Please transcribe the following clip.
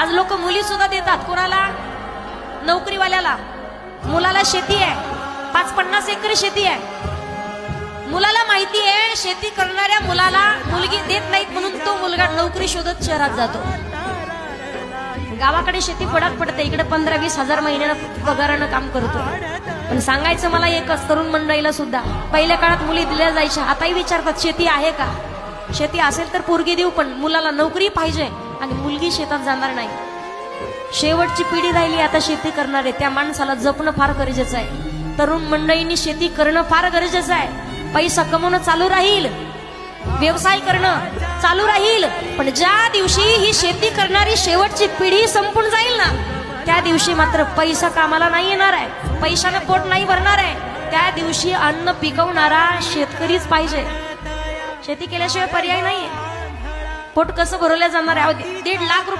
आज लोक मुली सुद्धा देतात. कोणाला? नोकरीवाल्याला. मुलाला शेती आहे. पाच पन्नास एकर शेती आहे. मुलाला माहिती आहे शेती करणाऱ्या मुलाला मुलगी देत नाहीत म्हणून तो मुलगा नोकरी शोधत शहरात जातो. गावाकडे शेती पडात पडते. इकडे पंधरा वीस हजार महिन्यानं पगारानं काम करतो. पण सांगायचं मला एकच तरुण मंडळीला सुद्धा पहिल्या काळात मुली दिल्या जायच्या. आताही विचारतात शेती आहे का? शेती असेल तर पोरगी देऊ पण मुलाला नोकरी पाहिजे. आणि मुलगी शेतात जाणार नाही. शेवटची पिढी राहिली आता शेती करणारे त्या माणसाला जपणं फार गरजेचं आहे. तरुण मंडळींनी शेती करणं फार गरजेचं आहे. पैसा कमवणं चालू राहील. व्यवसाय करणं चालू राहील. पण ज्या दिवशी ही शेती करणारी शेवटची पिढी संपून जाईल ना त्या दिवशी मात्र पैसा कामाला नाही येणार आहे. पैशानं पोट नाही भरणार आहे. त्या दिवशी अन्न पिकवणारा शेतकरीच पाहिजे. शेती केल्याशिवाय पर्याय नाहीये. पोट कसं भरवल्या जाणार आहे? दीड लाख रुपये